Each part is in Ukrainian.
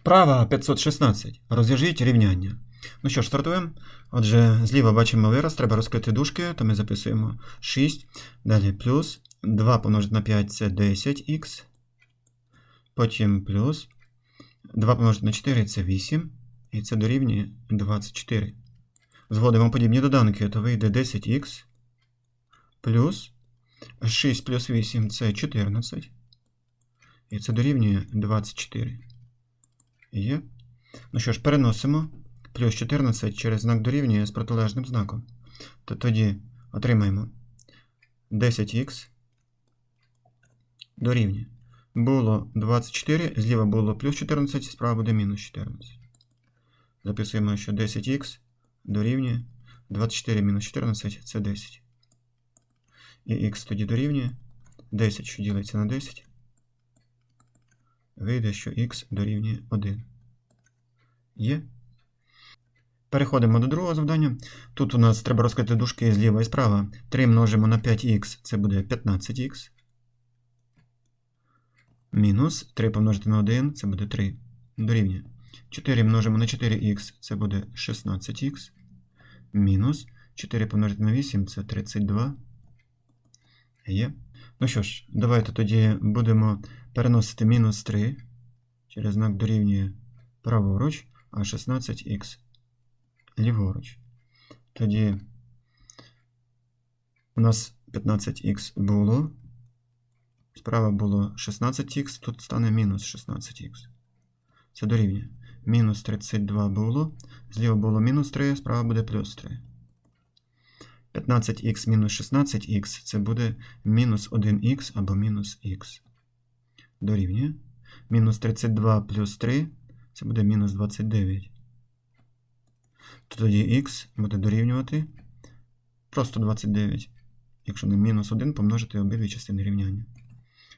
Вправа 516. Розв'яжіть рівняння. Ну що ж, стартуємо. Отже, зліва бачимо вираз, треба розкрити дужки, то ми записуємо 6. Далі плюс 2 помножити на 5 це 10х. Потім плюс 2 помножити на 4 це 8. І це дорівнює 24. Зводимо подібні доданки, то вийде 10х плюс 6 плюс 8 це 14. І це дорівнює 24. Є. Ну що ж, переносимо плюс 14 через знак дорівнює з протилежним знаком. То тоді отримаємо 10х дорівнює. Було 24, зліва було плюс 14, справа буде мінус 14. Записуємо, що 10х дорівнює 24 мінус 14 це 10. І х тоді дорівнює 10, що ділиться на 10. Вийде, що х дорівнює 1. Є. Переходимо до другого завдання. Тут у нас треба розкрити дужки зліва і справа. 3 множимо на 5х, це буде 15х. Мінус 3 помножити на 1, це буде 3. Дорівнює. 4 множимо на 4х, це буде 16х. Мінус 4 помножити на 8, це 32. Є. Ну що ж, давайте тоді будемо переносити мінус 3 через знак дорівнює праворуч, а 16х ліворуч. Тоді у нас 15х було. Справа було 16х, тут стане мінус 16х. Це дорівнює. Мінус 32 було. Зліва було мінус 3, справа буде плюс 3. 15х мінус 16х це буде мінус 1х або мінус х. Дорівнює. Мінус 32 плюс 3 це буде мінус 29. То тоді х буде дорівнювати просто 29. Якщо на мінус 1 помножити обидві частини рівняння.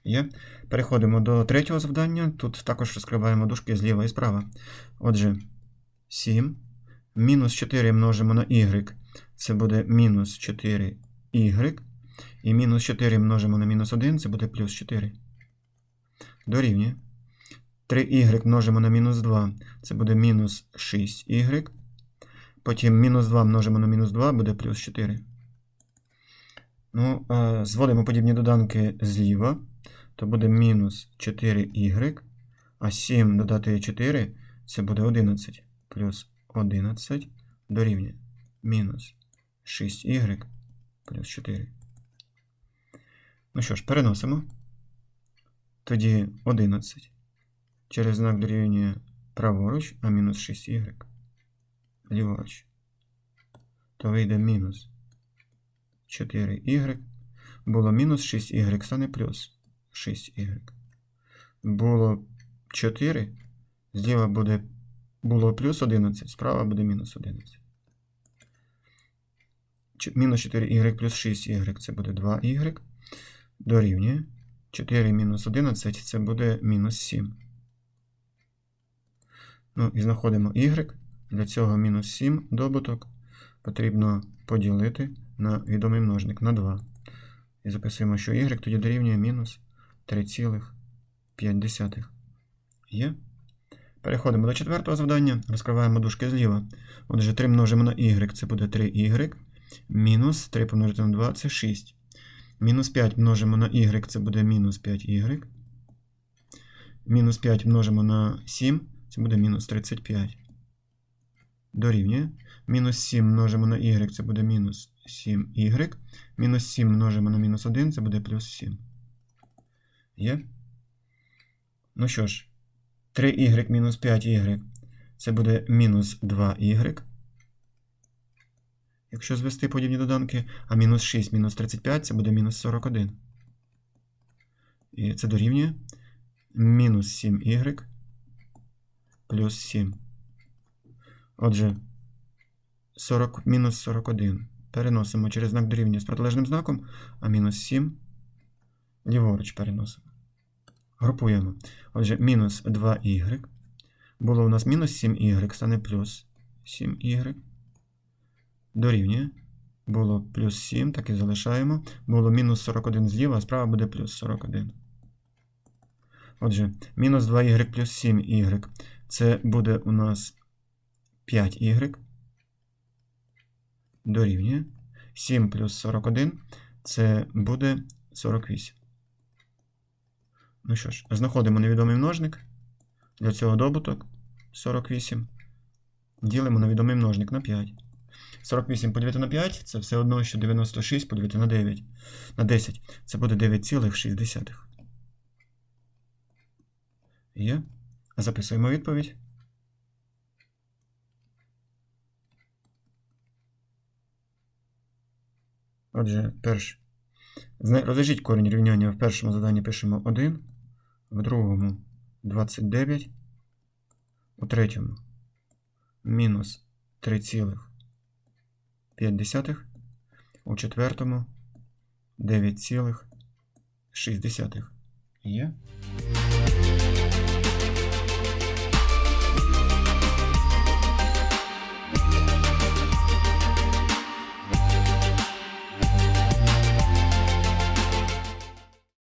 Є. Переходимо до третього завдання. Тут також розкриваємо дужки зліва і справа. Отже, 7. Мінус 4 множимо на y. Це буде мінус 4y. І мінус 4 множимо на мінус 1, це буде плюс 4. Дорівнює. 3y множимо на мінус 2, це буде мінус 6y. Потім мінус 2 множимо на мінус 2, буде плюс 4. Ну, зводимо подібні доданки зліва. То буде мінус 4y. А 7 додати 4 це буде 11. Плюс 11 дорівнює мінус 6y плюс 4. Ну що ж, переносимо. Тоді 11. Через знак дорівнює праворуч, а мінус 6y ліворуч. То вийде мінус 4y. Було мінус 6y, стане плюс 6y. Було 4. Зліва буде було плюс 11, справа буде мінус 11. Мінус 4y плюс 6y це буде 2y. Дорівнює. 4 мінус 11 це буде мінус 7. Ну і знаходимо y. Для цього мінус 7 добуток потрібно поділити на відомий множник на 2. І записуємо, що y тоді дорівнює мінус 3,5. Є. Переходимо до четвертого завдання. Розкриваємо дужки зліва. Отже, 3 множимо на y, це буде 3y. Мінус 3 помножити на 2 це 6. Мінус 5 множимо на y, це буде мінус 5y. Мінус 5 множимо на 7, це буде мінус 35. Дорівнює. Мінус 7 множимо на y, це буде мінус 7y. Мінус 7 множимо на мінус 1, це буде плюс 7. Є? Ну що ж, 3y мінус 5y це буде мінус 2y. Якщо звести подібні доданки, а мінус 6 мінус 35 це буде мінус 41. І це дорівнює мінус 7y плюс 7. Отже, 40, мінус 41. Переносимо через знак дорівнює з протилежним знаком, а мінус 7 ліворуч переносимо. Групуємо. Отже, мінус 2y. Було у нас мінус 7y, стане плюс 7y. Дорівнює. Було плюс 7, так і залишаємо. Було мінус 41 зліва, а справа буде плюс 41. Отже, мінус 2y плюс 7y Це буде у нас 5y дорівнює 7 плюс 41 це буде 48. Ну що ж, знаходимо невідомий множник. Для цього добуток 48. Ділимо невідомий множник на 5. 48 поділити на 5 це все одно, що 96 поділити на 9. На 10. Це буде 9,6. Є. Записуємо відповідь. Отже, перше. Зна- Розв'яжіть корінь рівняння. В першому заданні пишемо 1, в другому 29, у третьому мінус 3,5, у четвертому 9,6. Є?